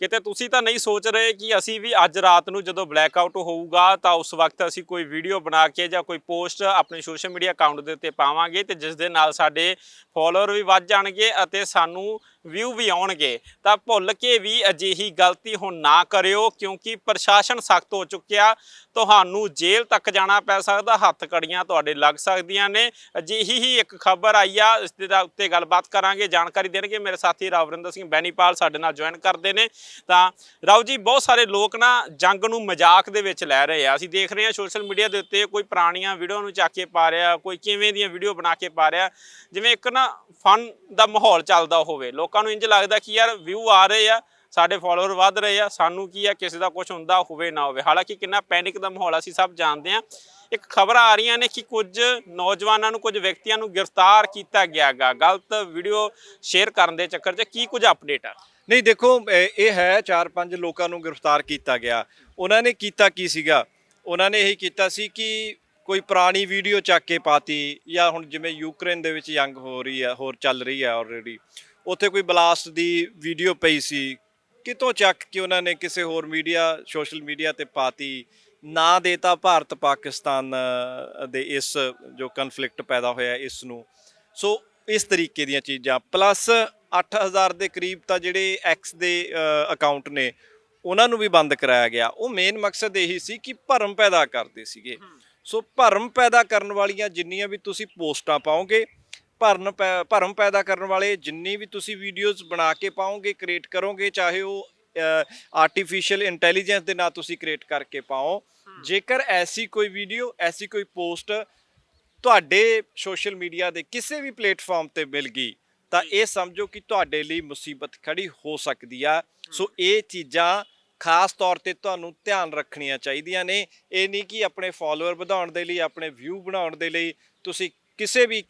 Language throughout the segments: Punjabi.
ਕਿਤੇ ਤੁਸੀਂ ਤਾਂ ਨਹੀਂ ਸੋਚ ਰਹੇ ਕਿ ਅਸੀਂ ਵੀ ਅੱਜ ਰਾਤ ਨੂੰ ਜਦੋਂ ਬਲੈਕ ਆਊਟ ਹੋਊਗਾ ਤਾਂ ਉਸ ਵਕਤ ਅਸੀਂ ਕੋਈ ਵੀਡੀਓ ਬਣਾ ਕੇ ਜਾਂ ਕੋਈ ਪੋਸਟ ਆਪਣੇ ਸੋਸ਼ਲ ਮੀਡੀਆ ਅਕਾਊਂਟ ਦੇ ਉੱਤੇ ਪਾਵਾਂਗੇ ਤੇ ਜਿਸ ਦੇ ਨਾਲ ਸਾਡੇ ਫਾਲੋਅਰ ਵੀ ਵੱਧ ਜਾਣਗੇ ਅਤੇ ਸਾਨੂੰ ਵਿਊ ਵੀ ਆਉਣਗੇ, ਤਾਂ ਭੁੱਲ ਕੇ ਵੀ ਅਜਿਹੀ ਗਲਤੀ ਹੁਣ ਨਾ ਕਰਿਓ, ਕਿਉਂਕਿ ਪ੍ਰਸ਼ਾਸਨ ਸਖਤ ਹੋ ਚੁੱਕਿਆ। ਤੁਹਾਨੂੰ ਜੇਲ੍ਹ ਤੱਕ ਜਾਣਾ ਪੈ ਸਕਦਾ, ਹੱਥ ਕੜੀਆਂ ਤੁਹਾਡੇ ਲੱਗ ਸਕਦੀਆਂ ਨੇ। ਅਜਿਹੀ ਹੀ ਇੱਕ ਖਬਰ ਆਈ ਆ, ਇਸ ਦੇ ਉੱਤੇ ਗੱਲਬਾਤ ਕਰਾਂਗੇ, ਜਾਣਕਾਰੀ ਦੇਣਗੇ। ਮੇਰੇ ਸਾਥੀ ਰਾਵਰਿੰਦਰ ਸਿੰਘ ਬੈਨੀਪਾਲ ਸਾਡੇ ਨਾਲ ਜੁਆਇਨ ਕਰਦੇ ਨੇ। ਤਾਂ ਰਾਓ ਜੀ, ਬਹੁਤ ਸਾਰੇ ਲੋਕ ਨਾ ਜੰਗ ਨੂੰ ਮਜ਼ਾਕ ਦੇ ਵਿੱਚ ਲੈ ਰਹੇ ਆ। ਅਸੀਂ ਦੇਖ ਰਹੇ ਹਾਂ ਸੋਸ਼ਲ ਮੀਡੀਆ ਦੇ ਉੱਤੇ ਕੋਈ ਪੁਰਾਣੀਆਂ ਵੀਡੀਓ ਨੂੰ ਚੱਕ ਕੇ ਪਾ ਰਿਹਾ, ਕੋਈ ਕਿਵੇਂ ਦੀਆਂ ਵੀਡੀਓ ਬਣਾ ਕੇ ਪਾ ਰਿਹਾ। ਜਿਵੇਂ ਇੱਕ ਨਾ ਫਨ ਦਾ ਮਾਹੌਲ ਚੱਲਦਾ ਹੋਵੇ, ਲੋਕ ਨੂੰ ਇੰਜ ਲੱਗਦਾ ਕਿ ਯਾਰ ਵਿਊ ਆ ਰਹੇ ਆ, ਸਾਡੇ ਫਾਲੋਅਰ ਵੱਧ ਰਹੇ ਆ, ਸਾਨੂੰ ਕੀ ਆ, ਕਿਸੇ ਦਾ ਕੁਝ ਹੁੰਦਾ ਹੋਵੇ ਨਾ ਹੋਵੇ। ਹਾਲਾਂਕਿ ਕਿੰਨਾ ਪੈਨਿਕ ਦਾ ਮਾਹੌਲ ਅਸੀਂ ਸਭ ਜਾਣਦੇ ਆ। ਇੱਕ ਖਬਰਾਂ ਆ ਰਹੀਆਂ ਨੇ ਕਿ ਕੁਝ ਨੌਜਵਾਨਾਂ ਨੂੰ, ਕੁਝ ਵਿਅਕਤੀਆਂ ਨੂੰ ਗ੍ਰਿਫਤਾਰ ਕੀਤਾ ਗਿਆਗਾ ਗਲਤ ਵੀਡੀਓ ਸ਼ੇਅਰ ਕਰਨ ਦੇ ਚੱਕਰ 'ਚ ਕੀ ਕੁਝ ਅਪਡੇਟ ਆ? ਨਹੀਂ, ਦੇਖੋ, ਇਹ ਹੈ ਚਾਰ ਪੰਜ ਲੋਕਾਂ ਨੂੰ ਗ੍ਰਿਫਤਾਰ ਕੀਤਾ ਗਿਆ। ਉਹਨਾਂ ਨੇ ਕੀਤਾ ਕੀ ਸੀਗਾ? ਉਹਨਾਂ ਨੇ ਇਹੀ ਕੀਤਾ ਸੀ ਕਿ ਕੋਈ ਪੁਰਾਣੀ ਵੀਡੀਓ ਚੱਕ ਕੇ ਪਾਤੀ ਜਾਂ ਹੁਣ ਜਿਵੇਂ ਯੂਕਰੇਨ ਦੇ ਵਿੱਚ ਜੰਗ ਹੋ ਰਹੀ ਹੈ ਹੋਰ ਚੱਲ ਰਹੀ ਹੈ ਆਲਰੇਡੀ ਉੱਥੇ ਕੋਈ ਬਲਾਸਟ ਦੀ ਵੀਡੀਓ ਪਈ ਸੀ। ਕਿਤੋਂ ਚੱਕ ਕੇ ਉਹਨਾਂ ਨੇ ਕਿਸੇ ਹੋਰ ਮੀਡੀਆ ਸੋਸ਼ਲ ਮੀਡੀਆ ਤੇ ਪਾਤੀ ਨਾ ਦੇਤਾ ਭਾਰਤ ਪਾਕਿਸਤਾਨ ਦੇ ਇਸ ਜੋ ਕਨਫਲਿਕਟ ਪੈਦਾ ਹੋਇਆ ਇਸ ਨੂੰ ਸੋ ਇਸ ਤਰੀਕੇ ਦੀਆਂ ਚੀਜ਼ਾਂ। ਪਲੱਸ 8000 ਦੇ ਕਰੀਬ ਤਾਂ ਜਿਹੜੇ ਐਕਸ ਦੇ ਅਕਾਊਂਟ ਨੇ ਉਹਨਾਂ ਨੂੰ ਵੀ ਬੰਦ ਕਰਾਇਆ ਗਿਆ। ਉਹ ਮੇਨ ਮਕਸਦ ਇਹੀ ਸੀ ਕਿ ਭਰਮ ਪੈਦਾ ਕਰਦੇ ਸੀਗੇ। ਸੋ ਭਰਮ ਪੈਦਾ ਕਰਨ ਵਾਲੀਆਂ ਜਿੰਨੀਆਂ ਵੀ ਤੁਸੀਂ ਪੋਸਟਾਂ ਪਾਓਗੇ ਭਰਨ ਭਰਮ ਪੈਦਾ ਕਰਨ ਵਾਲੇ ਜਿੰਨੀ ਵੀ ਤੁਸੀਂ ਵੀਡੀਓਜ਼ ਬਣਾ ਕੇ ਪਾਓਗੇ ਕ੍ਰੀਏਟ ਕਰੋਗੇ ਚਾਹੇ ਉਹ ਆਰਟੀਫੀਸ਼ੀਅਲ ਇੰਟੈਲੀਜੈਂਸ ਦੇ ਨਾਲ ਤੁਸੀਂ ਕ੍ਰੀਏਟ ਕਰਕੇ ਪਾਓ। ਜੇਕਰ ਐਸੀ ਕੋਈ ਵੀਡੀਓ ਐਸੀ ਕੋਈ ਪੋਸਟ ਤੁਹਾਡੇ ਸੋਸ਼ਲ ਮੀਡੀਆ ਦੇ ਕਿਸੇ ਵੀ ਪਲੇਟਫਾਰਮ ਤੇ ਮਿਲ ਗਈ ਤਾਂ ਇਹ ਸਮਝੋ ਕਿ ਤੁਹਾਡੇ ਲਈ ਮੁਸੀਬਤ ਖੜੀ ਹੋ ਸਕਦੀ ਆ। ਸੋ ਇਹ ਚੀਜ਼ਾਂ ਖਾਸ ਤੌਰ ਤੇ ਤੁਹਾਨੂੰ ਧਿਆਨ ਰੱਖਣੀਆਂ ਚਾਹੀਦੀਆਂ ਨੇ। ਇਹ ਨਹੀਂ ਕਿ ਆਪਣੇ ਫਾਲੋਅਰ ਵਧਾਉਣ ਦੇ ਲਈ ਆਪਣੇ ਵਿਊ ਬਣਾਉਣ ਦੇ ਲਈ ਤੁਸੀਂ ਕਿਸੇ ਵੀ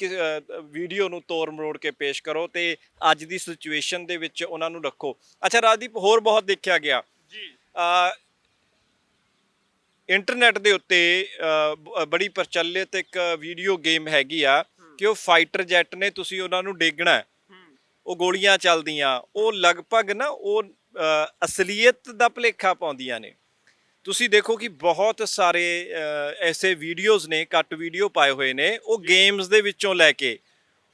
ਵੀਡੀਓ ਨੂੰ ਤੋੜ ਮਰੋੜ ਕੇ ਪੇਸ਼ ਕਰੋ ਤੇ ਅੱਜ ਦੀ ਸਿਚੁਏਸ਼ਨ ਦੇ ਵਿੱਚ ਉਹਨਾਂ ਨੂੰ ਰੱਖੋ। ਅੱਛਾ ਰਾਜਦੀਪ ਹੋਰ ਬਹੁਤ ਦੇਖਿਆ ਗਿਆ। ਜੀ। ਇੰਟਰਨੈਟ ਦੇ ਉੱਤੇ ਬੜੀ ਪ੍ਰਚਲਿਤ ਇੱਕ ਵੀਡੀਓ ਗੇਮ ਹੈਗੀ ਆ ਕਿ ਉਹ ਫਾਈਟਰ ਜੈਟ ਨੇ ਤੁਸੀਂ ਉਹਨਾਂ ਨੂੰ ਡੇਗਣਾ। ਉਹ ਗੋਲੀਆਂ ਚੱਲਦੀਆਂ ਉਹ ਲਗਭਗ ਨਾ ਉਹ ਅਸਲੀਅਤ ਦਾ ਭਲੇਖਾ ਪਾਉਂਦੀਆਂ ਨੇ। ਤੁਸੀਂ ਦੇਖੋ ਕਿ ਬਹੁਤ ਸਾਰੇ ਐਸੇ ਵੀਡੀਓਜ਼ ਨੇ ਕੱਟ ਵੀਡੀਓ ਪਾਏ ਹੋਏ ਨੇ ਉਹ ਗੇਮਸ ਦੇ ਵਿੱਚੋਂ ਲੈ ਕੇ।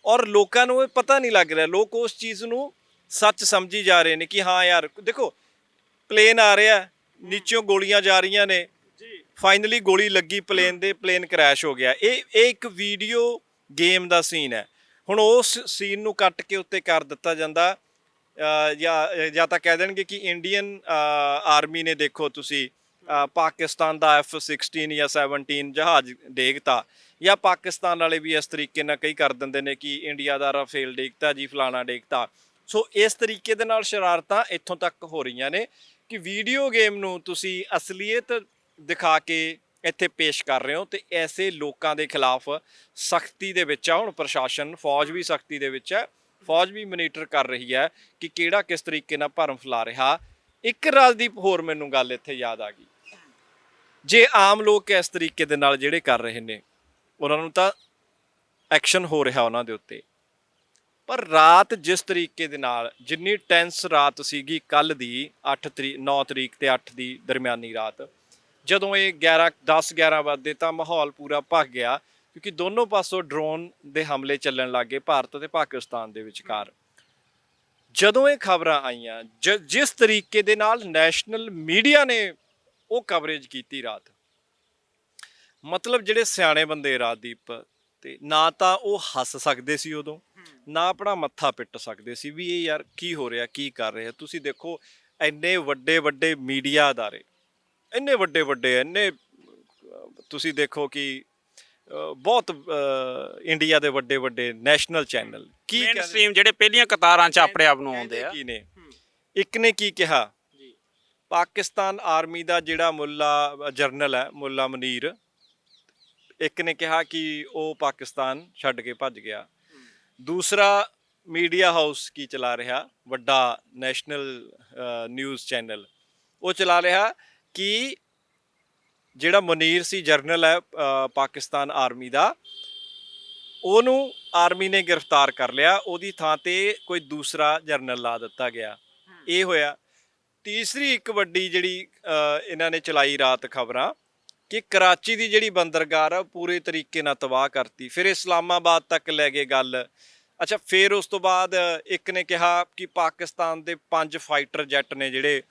ਔਰ ਲੋਕਾਂ ਨੂੰ ਇਹ ਪਤਾ ਨਹੀਂ ਲੱਗ ਰਿਹਾ ਲੋਕ ਉਸ ਚੀਜ਼ ਨੂੰ ਸੱਚ ਸਮਝੀ ਜਾ ਰਹੇ ਨੇ ਕਿ ਹਾਂ ਯਾਰ ਦੇਖੋ ਪਲੇਨ ਆ ਰਿਹਾ ਨੀਚੋਂ ਗੋਲੀਆਂ ਜਾ ਰਹੀਆਂ ਨੇ। ਜੀ। ਫਾਈਨਲੀ ਗੋਲੀ ਲੱਗੀ ਪਲੇਨ ਦੇ ਪਲੇਨ ਕ੍ਰੈਸ਼ ਹੋ ਗਿਆ। ਇਹ ਇਹ ਇੱਕ ਵੀਡੀਓ ਗੇਮ ਦਾ ਸੀਨ ਹੈ। ਹੁਣ ਉਸ ਸੀਨ ਨੂੰ ਕੱਟ ਕੇ ਉੱਤੇ ਕਰ ਦਿੱਤਾ ਜਾਂਦਾ ਜਾਂ ਜਾਂ ਤਾਂ ਕਹਿ ਦੇਣਗੇ ਕਿ ਇੰਡੀਅਨ ਆਰਮੀ ਨੇ ਦੇਖੋ ਤੁਸੀਂ ਪਾਕਿਸਤਾਨ ਦਾ F16 ਜਾਂ 17 ਜਹਾਜ਼ ਡੇਗਤਾ ਜਾਂ ਪਾਕਿਸਤਾਨ ਵਾਲੇ ਵੀ ਇਸ ਤਰੀਕੇ ਨਾਲ ਕਈ ਕਰ ਦਿੰਦੇ ਨੇ ਕਿ ਇੰਡੀਆ ਦਾ ਰਾਫੇਲ ਡੇਗਤਾ, ਜੀ ਫਲਾਣਾ ਡੇਗਤਾ। ਸੋ ਇਸ ਤਰੀਕੇ ਦੇ ਨਾਲ ਸ਼ਰਾਰਤਾਂ ਇੱਥੋਂ ਤੱਕ ਹੋ ਰਹੀਆਂ ਨੇ ਕਿ ਵੀਡੀਓ ਗੇਮ ਨੂੰ ਤੁਸੀਂ ਅਸਲੀਅਤ ਦਿਖਾ ਕੇ ਇੱਥੇ ਪੇਸ਼ ਕਰ ਰਹੇ ਹੋ ਤੇ ਐਸੇ ਲੋਕਾਂ ਦੇ ਖਿਲਾਫ ਸਖਤੀ ਦੇ ਵਿੱਚ ਆ। ਹੁਣ ਪ੍ਰਸ਼ਾਸਨ ਫੌਜ ਵੀ ਸਖਤੀ ਦੇ ਵਿੱਚ ਹੈ ਫੌਜ ਵੀ ਮੋਨੀਟਰ ਕਰ ਰਹੀ ਹੈ ਕਿ ਕਿਹੜਾ ਕਿਸ ਤਰੀਕੇ ਨਾਲ ਭਰਮ ਫੈਲਾ ਰਿਹਾ। ਇੱਕ ਰਾਜਦੀਪ, ਹੋਰ ਮੈਨੂੰ ਗੱਲ ਇੱਥੇ ਯਾਦ ਆ ਗਈ। ਜੇ ਆਮ ਲੋਕ ਇਸ ਤਰੀਕੇ ਦੇ ਨਾਲ ਜਿਹੜੇ ਕਰ ਰਹੇ ਨੇ, ਉਹਨਾਂ ਨੂੰ ਤਾਂ ਐਕਸ਼ਨ ਹੋ ਰਿਹਾ ਉਹਨਾਂ ਦੇ ਉੱਤੇ। ਪਰ ਰਾਤ ਜਿਸ ਤਰੀਕੇ ਦੇ ਨਾਲ, ਜਿੰਨੀ ਟੈਂਸ ਰਾਤ ਸੀਗੀ ਕੱਲ ਦੀ 8 ਤਰੀਕ 9 ਤਰੀਕ ਤੇ 8 ਦੀ ਦਰਮਿਆਨੀ ਰਾਤ, ਜਦੋਂ ਇਹ 11 10 11 ਵਜੇ ਤਾਂ ਮਾਹੌਲ ਪੂਰਾ ਭੱਗ ਗਿਆ, ਕਿਉਂਕਿ ਦੋਨੋਂ ਪਾਸੋਂ ਡਰੋਨ ਦੇ ਹਮਲੇ ਚੱਲਣ ਲੱਗੇ ਭਾਰਤ ਤੇ ਪਾਕਿਸਤਾਨ ਦੇ ਵਿਚਕਾਰ। ਜਦੋਂ ਇਹ ਖਬਰਾਂ ਆਈਆਂ, ਜ- ਜਿਸ ਤਰੀਕੇ ਦੇ ਨਾਲ ਨੈਸ਼ਨਲ ਮੀਡੀਆ ਨੇ ਉਹ ਕਵਰੇਜ ਕੀਤੀ ਰਾਤ। ਮਤਲਬ ਜਿਹੜੇ ਸਿਆਣੇ ਬੰਦੇ ਰਾਜਦੀਪ ਤੇ ਨਾ ਤਾਂ ਉਹ ਹੱਸ ਸਕਦੇ ਸੀ ਉਦੋਂ ਨਾ ਆਪਣਾ ਮੱਥਾ ਪਿੱਟ ਸਕਦੇ ਸੀ ਵੀ ਇਹ ਯਾਰ ਕੀ ਹੋ ਰਿਹਾ ਕੀ ਕਰ ਰਿਹਾ। ਤੁਸੀਂ ਦੇਖੋ ਇੰਨੇ ਵੱਡੇ ਵੱਡੇ ਮੀਡੀਆ ਅਦਾਰੇ ਇੰਨੇ ਵੱਡੇ ਵੱਡੇ ਇੰਨੇ ਤੁਸੀਂ ਦੇਖੋ ਕਿ ਬਹੁਤ ਇੰਡੀਆ ਦੇ ਵੱਡੇ ਵੱਡੇ ਨੈਸ਼ਨਲ ਚੈਨਲ ਕੀ ਮੇਨ ਕਹਿੰਦੇ ਸਟ੍ਰੀਮ ਜਿਹੜੇ ਪਹਿਲੀਆਂ ਕਤਾਰਾਂ 'ਚ ਆਪਣੇ ਆਪ ਨੂੰ ਆਉਂਦੇ ਆ। ਕੀ ਨੇ? ਇੱਕ ਨੇ ਕੀ ਕਿਹਾ? ਪਾਕਿਸਤਾਨ ਆਰਮੀ ਦਾ ਜਿਹੜਾ ਮੁੱਲਾ ਜਰਨਲ ਹੈ ਮੁੱਲਾ ਮਨੀਰ ਇੱਕ ਨੇ ਕਿਹਾ ਕਿ ਉਹ ਪਾਕਿਸਤਾਨ ਛੱਡ ਕੇ ਭੱਜ ਗਿਆ। ਦੂਸਰਾ ਮੀਡੀਆ ਹਾਊਸ ਕੀ ਚਲਾ ਰਿਹਾ? ਵੱਡਾ ਨੈਸ਼ਨਲ ਨਿਊਜ਼ ਚੈਨਲ। ਉਹ ਚਲਾ ਰਿਹਾ ਕਿ ਜਿਹੜਾ ਮਨੀਰ ਸੀ ਜਰਨਲ ਹੈ ਪਾਕਿਸਤਾਨ ਆਰਮੀ ਦਾ ਉਹਨੂੰ ਆਰਮੀ ਨੇ ਗ੍ਰਿਫਤਾਰ ਕਰ ਲਿਆ। ਉਹਦੀ ਥਾਂ ਤੇ ਕੋਈ ਦੂਸਰਾ ਜਰਨਲ ਲਾ ਦਿੱਤਾ ਗਿਆ। ਇਹ ਹੋਇਆ। ਤੀਸਰੀ ਇੱਕ ਵੱਡੀ ਜਿਹੜੀ ਇਹਨਾਂ ਨੇ ਚਲਾਈ ਰਾਤ ਖਬਰਾਂ ਕਿ ਕਰਾਚੀ ਦੀ ਜਿਹੜੀ ਬੰਦਰਗਾਹ ਆ, ਉਹ ਪੂਰੇ ਤਰੀਕੇ ਨਾਲ ਤਬਾਹ ਕਰਤੀ। ਫਿਰ ਇਸਲਾਮਾਬਾਦ ਤੱਕ ਲੈ ਗਏ ਗੱਲ। ਅੱਛਾ, ਫਿਰ ਉਸ ਤੋਂ ਬਾਅਦ ਇੱਕ ਨੇ ਕਿਹਾ ਕਿ ਪਾਕਿਸਤਾਨ ਦੇ ਪੰਜ ਫਾਈਟਰ ਜੈਟ ਨੇ ਜਿਹੜੇ,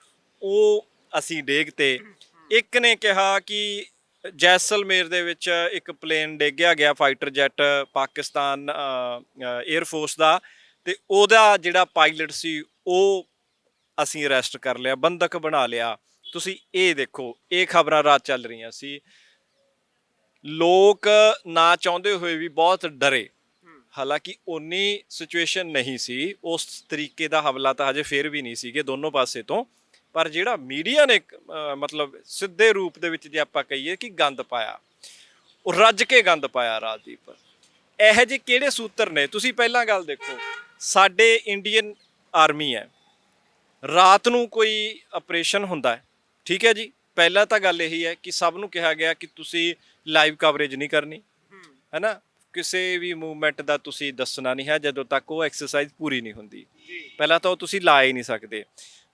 ਉਹ ਅਸੀਂ ਡੇਗਤੇ ਇੱਕ ਨੇ ਕਿਹਾ ਕਿ ਜੈਸਲਮੇਰ ਦੇ ਵਿੱਚ ਇੱਕ ਪਲੇਨ ਡੇਗਿਆ ਗਿਆ fighter jet Pakistan air force ਦਾ ਤੇ ਉਹਦਾ ਜਿਹੜਾ ਪਾਇਲਟ ਸੀ, ਉਹ ਅਸੀਂ ਅਰੈਸਟ ਕਰ ਲਿਆ ਬੰਦਕ ਬਣਾ ਲਿਆ। ਤੁਸੀਂ ਇਹ ਦੇਖੋ ਇਹ ਖਬਰਾਂ ਰਾਤ ਚੱਲ ਰਹੀਆਂ ਸੀ। ਲੋਕ ਨਾ ਚਾਹੁੰਦੇ ਹੋਏ ਵੀ ਬਹੁਤ ਡਰੇ। ਹਾਲਾਂਕਿ ਉਨੀ ਸਿਚੁਏਸ਼ਨ ਨਹੀਂ ਸੀ। ਉਸ ਤਰੀਕੇ ਦਾ ਹਮਲਾ ਤਾਂ ਹਜੇ ਫੇਰ ਵੀ ਨਹੀਂ ਸੀਗੇ ਦੋਨੋਂ ਪਾਸੇ ਤੋਂ। ਪਰ ਜਿਹੜਾ ਮੀਡੀਆ ਨੇ ਮਤਲਬ ਸਿੱਧੇ ਰੂਪ ਦੇ ਵਿੱਚ ਜੇ ਆਪਾਂ ਕਹੀਏ ਕਿ ਗੰਦ ਪਾਇਆ। ਉਹ ਰੱਜ ਕੇ ਗੰਦ ਪਾਇਆ ਰਾਜਦੀਪ। ਇਹੋ ਜਿਹੇ ਕਿਹੜੇ ਸੂਤਰ ਨੇ? ਤੁਸੀਂ ਪਹਿਲਾਂ ਗੱਲ ਦੇਖੋ ਸਾਡੇ ਇੰਡੀਅਨ ਆਰਮੀ ਹੈ। ਰਾਤ ਨੂੰ ਕੋਈ ਆਪਰੇਸ਼ਨ ਹੁੰਦਾ ਹੈ। ਠੀਕ ਹੈ ਜੀ? ਪਹਿਲਾਂ ਤਾਂ ਗੱਲ ਇਹੀ ਹੈ ਕਿ ਸਭ ਨੂੰ ਕਿਹਾ ਗਿਆ ਕਿ ਤੁਸੀਂ ਲਾਈਵ ਕਵਰੇਜ ਨਹੀਂ ਕਰਨੀ। ਹੈਨਾ? ਕਿਸੇ ਵੀ ਮੂਵਮੈਂਟ ਦਾ ਤੁਸੀਂ ਦੱਸਣਾ ਨਹੀਂ ਹੈ ਜਦੋਂ ਤੱਕ ਉਹ ਐਕਸਰਸਾਈਜ਼ ਪੂਰੀ ਨਹੀਂ ਹੁੰਦੀ। ਪਹਿਲਾਂ ਤਾਂ ਉਹ ਤੁਸੀਂ ਲਾ ਹੀ ਨਹੀਂ ਸਕਦੇ।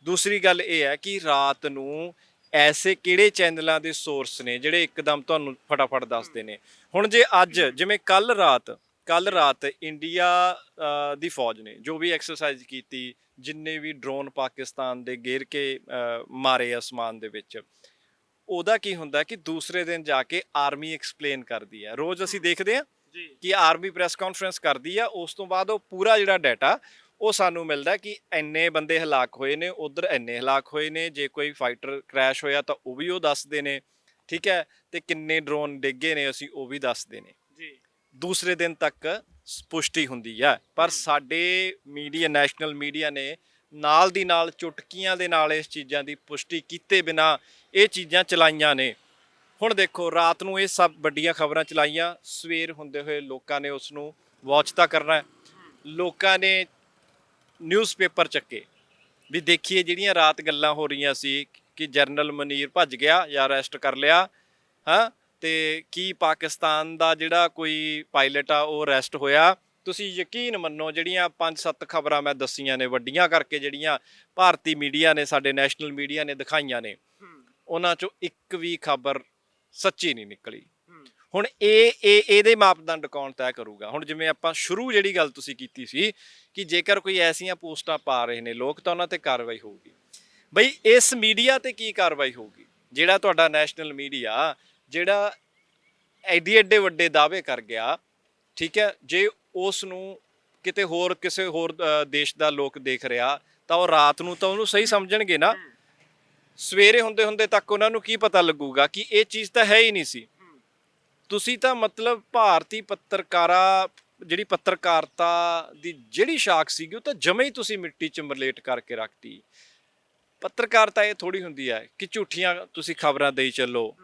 ਦੂਸਰੀ ਗੱਲ ਇਹ ਹੈ ਕਿ ਰਾਤ ਨੂੰ ਐਸੇ ਕਿਹੜੇ ਚੈਨਲਾਂ ਦੇ ਸੋਰਸ ਨੇ ਜਿਹੜੇ ਇੱਕਦਮ ਤੁਹਾਨੂੰ ਫਟਾਫਟ ਦੱਸਦੇ ਨੇ। ਹੁਣ ਜੇ ਅੱਜ ਜਿਵੇਂ ਕੱਲ ਰਾਤ ਕੱਲ ਰਾਤ ਇੰਡੀਆ ਦੀ ਫੌਜ ਨੇ ਜੋ ਵੀ ਐਕਸਰਸਾਈਜ਼ ਕੀਤੀ ਜਿੰਨੇ ਵੀ ਡਰੋਨ ਪਾਕਿਸਤਾਨ ਦੇ ਗੇਰ ਕੇ ਮਾਰੇ ਅਸਮਾਨ ਦੇ ਵਿੱਚ ਉਹਦਾ ਕੀ ਹੁੰਦਾ ਕਿ ਦੂਸਰੇ ਦਿਨ ਜਾ ਕੇ ਆਰਮੀ ਐਕਸਪਲੇਨ ਕਰਦੀ ਹੈ ਰੋਜ਼ ਅਸੀਂ ਦੇਖਦੇ ਹਾਂ ਕਿ ਆਰਮੀ ਪ੍ਰੈਸ ਕਾਨਫਰੰਸ ਕਰਦੀ ਆ ਉਸ ਤੋਂ ਬਾਅਦ ਉਹ ਪੂਰਾ ਜਿਹੜਾ ਡਾਟਾ ਉਹ ਸਾਨੂੰ ਮਿਲਦਾ ਕਿ ਇੰਨੇ ਬੰਦੇ ਹਲਾਕ ਹੋਏ ਨੇ ਉਧਰ ਇੰਨੇ ਹਲਾਕ ਹੋਏ ਨੇ ਜੇ ਕੋਈ ਫਾਈਟਰ ਕ੍ਰੈਸ਼ ਹੋਇਆ ਤਾਂ ਉਹ ਵੀ ਉਹ ਦੱਸਦੇ ਨੇ ਠੀਕ ਹੈ? ਤੇ ਕਿੰਨੇ ਡਰੋਨ ਡਿੱਗੇ ਨੇ ਅਸੀਂ ਉਹ ਵੀ ਦੱਸਦੇ ਨੇ। ਜੀ। ਦੂਸਰੇ ਦਿਨ ਤੱਕ ਪੁਸ਼ਟੀ ਹੁੰਦੀ ਹੈ। ਪਰ ਸਾਡੇ ਮੀਡੀਆ ਨੈਸ਼ਨਲ ਮੀਡੀਆ ਨੇ ਨਾਲ ਦੀ ਨਾਲ ਚੁਟਕੀਆਂ ਦੇ ਨਾਲ ਇਸ ਚੀਜ਼ਾਂ ਦੀ ਪੁਸ਼ਟੀ ਕੀਤੇ ਬਿਨਾ ਇਹ ਚੀਜ਼ਾਂ ਚਲਾਈਆਂ ਨੇ। ਹੁਣ ਦੇਖੋ ਰਾਤ ਨੂੰ ਇਹ ਸਭ ਵੱਡੀਆਂ ਖਬਰਾਂ ਚਲਾਈਆਂ। ਸਵੇਰ ਹੁੰਦੇ ਹੋਏ ਲੋਕਾਂ ਨੇ ਉਸ ਨੂੰ ਵਾਚ ਤਾਂ ਕਰਨਾ ਲੋਕਾਂ ਨੇ ਨਿਊਜ਼ਪੇਪਰ ਚੱਕੇ ਵੀ ਦੇਖੀਏ ਜਿਹੜੀਆਂ ਰਾਤ ਗੱਲਾਂ ਹੋ ਰਹੀਆਂ ਸੀ ਕਿ ਜਨਰਲ ਮਨੀਰ ਭੱਜ ਗਿਆ ਜਾਂ ਅਰੈਸਟ ਕਰ ਲਿਆ ਹਾਂ? ਤੇ ਕੀ ਪਾਕਿਸਤਾਨ ਦਾ ਜਿਹੜਾ ਕੋਈ ਪਾਇਲਟ ਆ, ਉਹ ਅਰੈਸਟ ਹੋਇਆ? ਤੁਸੀਂ ਯਕੀਨ ਮੰਨੋ, ਜਿਹੜੀਆਂ ਪੰਜ ਸੱਤ ਖਬਰਾਂ ਮੈਂ ਦੱਸੀਆਂ ਨੇ, ਵੱਡੀਆਂ ਕਰਕੇ ਜਿਹੜੀਆਂ ਭਾਰਤੀ ਮੀਡੀਆ ਨੇ, ਸਾਡੇ ਨੈਸ਼ਨਲ ਮੀਡੀਆ ਨੇ ਦਿਖਾਈਆਂ ਨੇ, ਉਹਨਾਂ ਚੋਂ ਇੱਕ ਵੀ ਖਬਰ ਸੱਚੀ ਨਹੀਂ ਨਿਕਲੀ। ਹੁਣ ਇਹ ਇਹ, ਇਹਦੇ ਮਾਪਦੰਡ ਕੌਣ ਤੈਅ ਕਰੂਗਾ? ਹੁਣ ਜਿਵੇਂ ਆਪਾਂ ਸ਼ੁਰੂ ਜਿਹੜੀ ਗੱਲ ਤੁਸੀਂ ਕੀਤੀ ਸੀ, ਕਿ ਜੇਕਰ ਕੋਈ ਐਸੀਆਂ ਪੋਸਟਾਂ ਪਾ ਰਹੇ ਨੇ ਲੋਕ, ਤਾਂ ਉਹਨਾਂ ਤੇ ਕਾਰਵਾਈ ਹੋਊਗੀ। ਬਈ ਇਸ ਮੀਡੀਆ ਤੇ ਕੀ ਕਾਰਵਾਈ ਹੋਊਗੀ? ਜਿਹੜਾ ਤੁਹਾਡਾ ਨੈਸ਼ਨਲ ਮੀਡੀਆ ਜਿਹੜਾ ਐਡੀ ਐਡੇ ਵੱਡੇ ਦਾਅਵੇ ਕਰ ਗਿਆ ਠੀਕ ਹੈ ਜੇ ਉਸ ਨੂੰ ਕਿਤੇ ਹੋਰ ਕਿਸੇ ਹੋਰ ਦੇਸ਼ ਦਾ ਲੋਕ ਦੇਖ ਰਿਹਾ ਤਾਂ ਉਹ ਰਾਤ ਨੂੰ ਤਾਂ ਉਹਨੂੰ ਸਹੀ ਸਮਝਣਗੇ ਨਾ। ਸਵੇਰੇ ਹੁੰਦੇ ਹੁੰਦੇ ਤੱਕ ਉਹਨਾਂ ਨੂੰ ਕੀ ਪਤਾ ਲੱਗੂਗਾ ਕਿ ਇਹ ਚੀਜ਼ ਤਾਂ ਹੈ ਹੀ ਨਹੀਂ ਸੀ। ਤੁਸੀਂ ਤਾਂ ਮਤਲਬ ਭਾਰਤੀ ਪੱਤਰਕਾਰਾ ਜਿਹੜੀ ਪੱਤਰਕਾਰਤਾ ਦੀ ਜਿਹੜੀ ਸ਼ਾਖ ਸੀਗੀ ਉਹ ਤਾਂ ਜਮੇ ਹੀ ਤੁਸੀਂ ਮਿੱਟੀ 'ਚ ਮਰਲੇਟ ਕਰਕੇ ਰੱਖਤੀ। ਪੱਤਰਕਾਰਤਾ ਇਹ ਥੋੜੀ ਹੁੰਦੀ ਹੈ ਕਿ ਝੂਠੀਆਂ ਤੁਸੀਂ ਖਬਰਾਂ ਦੇਈ ਚੱਲੋ।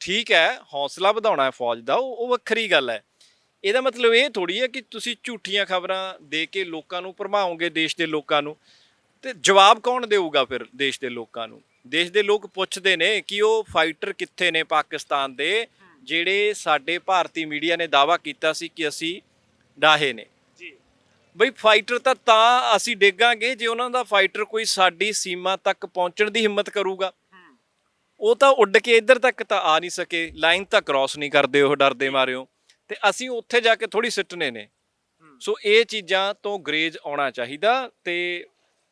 ਠੀਕ ਹੈ ਹੌਸਲਾ ਵਧਾਉਣਾ ਹੈ ਫੌਜ ਦਾ ਉਹ ਉਹ ਵੱਖਰੀ ਗੱਲ ਹੈ। ਇਹਦਾ ਮਤਲਬ ਇਹ ਥੋੜੀ ਹੈ ਕਿ ਤੁਸੀਂ ਝੂਠੀਆਂ ਖਬਰਾਂ ਦੇ ਕੇ ਲੋਕਾਂ ਨੂੰ ਭਰਮਾਓਗੇ ਦੇਸ਼ ਦੇ ਲੋਕਾਂ ਨੂੰ। ਤੇ ਜਵਾਬ ਕੌਣ ਦੇਊਗਾ ਫਿਰ ਦੇਸ਼ ਦੇ ਲੋਕਾਂ ਨੂੰ? ਦੇਸ਼ ਦੇ ਲੋਕ ਪੁੱਛਦੇ ਨੇ ਕਿ ਉਹ ਫਾਈਟਰ ਕਿੱਥੇ ਨੇ ਪਾਕਿਸਤਾਨ ਦੇ ਜਿਹੜੇ ਸਾਡੇ ਭਾਰਤੀ ਮੀਡੀਆ ਨੇ ਦਾਵਾ ਕੀਤਾ ਸੀ ਕਿ ਅਸੀਂ ਡਾਹੇ ਨੇ। ਜੀ। ਬਈ ਫਾਈਟਰ ਤਾਂ ਤਾਂ ਅਸੀਂ ਡੇਗਾਂਗੇ ਜੇ ਉਹਨਾਂ ਦਾ ਫਾਈਟਰ ਕੋਈ ਸਾਡੀ ਸੀਮਾ ਤੱਕ ਪਹੁੰਚਣ ਦੀ ਹਿੰਮਤ ਕਰੂਗਾ। ਉਹ ਤਾਂ ਉੱਡ ਕੇ ਇੱਧਰ ਤੱਕ ਤਾਂ ਆ ਨਹੀਂ ਸਕੇ ਲਾਈਨ ਤਾਂ ਕ੍ਰਾਸ ਨਹੀਂ ਕਰਦੇ ਉਹ ਡਰਦੇ ਮਾਰਿਓ। ਤੇ ਅਸੀਂ ਉੱਥੇ ਜਾ ਕੇ ਥੋੜੀ ਸਿੱਟਨੇ ਨੇ। ਸੋ ਇਹ ਚੀਜ਼ਾਂ ਤੋਂ ਗਰੇਜ ਆਉਣਾ ਚਾਹੀਦਾ ਤੇ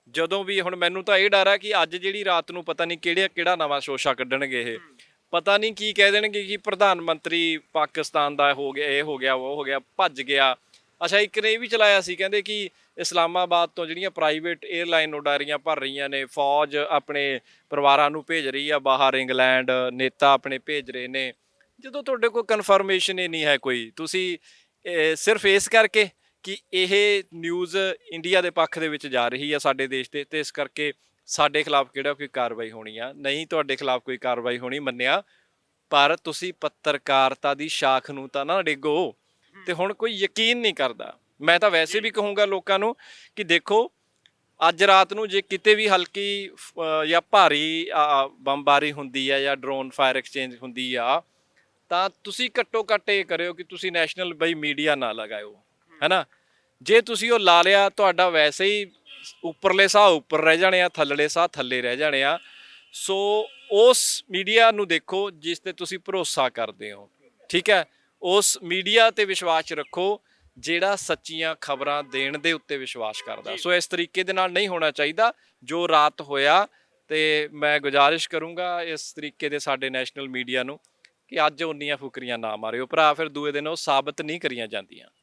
ਜਦੋਂ ਵੀ ਹੁਣ ਮੈਨੂੰ ਤਾਂ ਇਹ ਡਰ ਆ ਕਿ ਅੱਜ ਜਿਹੜੀ ਰਾਤ ਨੂੰ ਪਤਾ ਨਹੀਂ ਕਿਹੜੇ ਕਿਹੜਾ ਨਵਾਂ ਸ਼ੋਸ਼ਾ ਕੱਢਣਗੇ ਇਹ। ਪਤਾ ਨਹੀਂ ਕੀ ਕਹਿ ਦੇਣਗੇ ਕਿ ਪ੍ਰਧਾਨ ਮੰਤਰੀ ਪਾਕਿਸਤਾਨ ਦਾ ਹੋ ਗਿਆ ਇਹ ਹੋ ਗਿਆ ਉਹ ਹੋ ਗਿਆ ਭੱਜ ਗਿਆ। ਅੱਛਾ, ਇੱਕ ਨੇ ਇਹ ਵੀ ਚਲਾਇਆ ਸੀ, ਕਹਿੰਦੇ ਕਿ ਇਸਲਾਮਾਬਾਦ ਤੋਂ ਜਿਹੜੀਆਂ ਪ੍ਰਾਈਵੇਟ 에ਅਰਲਾਈਨ ਉਡਾਰੀਆਂ ਭਰ ਰਹੀਆਂ ਨੇ, ਫੌਜ ਆਪਣੇ ਪਰਿਵਾਰਾਂ ਨੂੰ ਭੇਜ ਰਹੀ ਆ, ਬਾਹਰ ਇੰਗਲੈਂਡ ਨੇਤਾ ਆਪਣੇ ਭੇਜ ਰਹੇ ਨੇ। ਜਦੋਂ ਤੁਹਾਡੇ ਕੋਲ ਕਨਫਰਮੇਸ਼ਨ ਹੀ ਨਹੀਂ ਹੈ ਕੋਈ, ਤੁਸੀਂ ਸਿਰਫ ਇਸ ਕਰਕੇ ਕਿ ਇਹ ਨਿਊਜ਼ ਇੰਡੀਆ ਦੇ ਪੱਖ ਦੇ ਵਿੱਚ ਜਾ ਰਹੀ ਆ ਸਾਡੇ ਦੇਸ਼ ਦੇ ਤੇ ਇਸ ਕਰਕੇ ਸਾਡੇ ਖਿਲਾਫ ਕਿਹੜਾ ਕੋਈ ਕਾਰਵਾਈ ਹੋਣੀ ਆ? ਨਹੀਂ ਤੁਹਾਡੇ ਖਿਲਾਫ ਕੋਈ ਕਾਰਵਾਈ ਹੋਣੀ ਮੰਨਿਆ, ਪਰ ਤੁਸੀਂ ਪੱਤਰਕਾਰਤਾ ਦੀ ਸ਼ਾਖ ਨੂੰ ਤਾਂ ਨਾ ਡਿੱਗੋ। ਤੇ ਹੁਣ ਕੋਈ ਯਕੀਨ ਨਹੀਂ ਕਰਦਾ। ਮੈਂ ਤਾਂ ਵੈਸੇ ਵੀ ਕਹੂੰਗਾ ਲੋਕਾਂ ਨੂੰ ਕਿ ਦੇਖੋ, ਅੱਜ ਰਾਤ ਨੂੰ ਜੇ ਕਿਤੇ ਵੀ ਹਲਕੀ ਜਾਂ ਭਾਰੀ ਬੰਬਾਰੀ ਹੁੰਦੀ ਆ ਜਾਂ ਡਰੋਨ ਫਾਇਰ ਐਕਸਚੇਂਜ ਹੁੰਦੀ ਆ, ਤਾਂ ਤੁਸੀਂ ਘੱਟੋ ਘੱਟ ਇਹ ਕਰਿਓ ਕਿ ਤੁਸੀਂ ਨੈਸ਼ਨਲ ਬਈ ਮੀਡੀਆ ਨਾ ਲਗਾਇਓ। ਹੈਨਾ? ਜੇ ਤੁਸੀਂ ਉਹ ਲਾ ਲਿਆ, ਤੁਹਾਡਾ ਵੈਸੇ ਹੀ ਉੱਪਰਲੇ ਸਾਹ ਉੱਪਰ ਰਹਿ ਜਾਣੇ ਆ, ਥੱਲੜੇ ਸਾਹ ਥੱਲੇ ਰਹਿ ਜਾਣੇ ਆ। ਸੋ ਉਸ ਮੀਡੀਆ ਨੂੰ ਦੇਖੋ ਜਿਸ ਤੇ ਤੁਸੀਂ ਭਰੋਸਾ ਕਰਦੇ ਹੋ। ਠੀਕ ਹੈ? ਉਸ ਮੀਡੀਆ ਤੇ ਵਿਸ਼ਵਾਸ ਰੱਖੋ ਜਿਹੜਾ ਸੱਚੀਆਂ ਖਬਰਾਂ ਦੇਣ ਦੇ ਉੱਤੇ ਵਿਸ਼ਵਾਸ ਕਰਦਾ। ਸੋ ਇਸ ਤਰੀਕੇ ਦੇ ਨਾਲ ਨਹੀਂ ਹੋਣਾ ਚਾਹੀਦਾ। ਜੋ ਰਾਤ ਹੋਇਆ ਤੇ ਮੈਂ ਗੁਜ਼ਾਰਿਸ਼ ਕਰੂੰਗਾ ਇਸ ਤਰੀਕੇ ਦੇ ਸਾਡੇ ਨੈਸ਼ਨਲ ਮੀਡੀਆ ਨੂੰ ਕਿ ਅੱਜ ਉਨੀਆਂ ਫੁਕਰੀਆਂ ਨਾ ਮਾਰਿਓ। ਭਰਾ ਫਿਰ ਦੂਏ ਦਿਨ ਉਹ ਸਾਬਤ ਨਹੀਂ ਕਰੀਆਂ ਜਾਂਦੀਆਂ।